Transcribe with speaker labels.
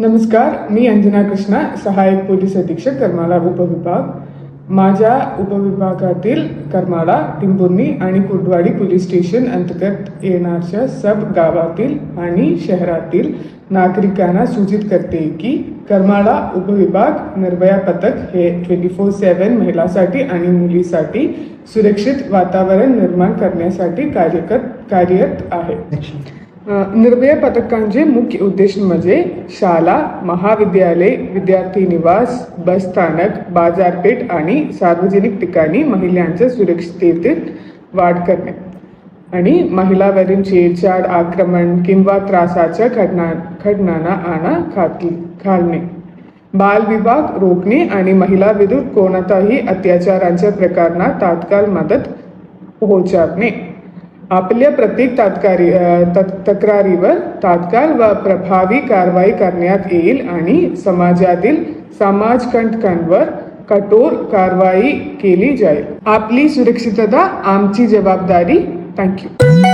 Speaker 1: नमस्कार मी अंजना कृष्णा सहाय्यक पोलीस अधीक्षक करमाळा उपविभाग माझ्या उपविभागातील करमाळा टिंबुर्णी आणि कुर्डवाडी पोलीस स्टेशन अंतर्गत येणाऱ्या सब गावातील आणि शहरातील नागरिकांना सूचित करते की करमाळा उपविभाग निर्भया पथक हे ट्वेंटी फोर सेवन महिलांसाठी आणि मुलीसाठी सुरक्षित वातावरण निर्माण करण्यासाठी कार्यरत कार्यरत आहे. निर्भय पथकांचे मुख्य उद्देश म्हणजे शाळा महाविद्यालय विद्यार्थी निवास बस स्थानक बाजारपेठ आणि सार्वजनिक ठिकाणी महिलांच्या सुरक्षिततेत वाढ करणे. आणि महिलावरील छेडछाड आक्रमण किंवा त्रासाच्या घटना घटनांना आणा खाती घालणे. बालविवाह रोखणे आणि महिला विरुद्ध कोणताही अत्याचारांच्या प्रकारांना तात्काळ मदत पोहोचवणे. आपल्या प्रत्येक तात्कारी तक्रारीवर तात्काळ व प्रभावी कारवाई करण्यात येईल आणि समाजातील समाजकंटकांवर कठोर कारवाई केली जाईल. आपली सुरक्षितता आमची जबाबदारी. थँक्यू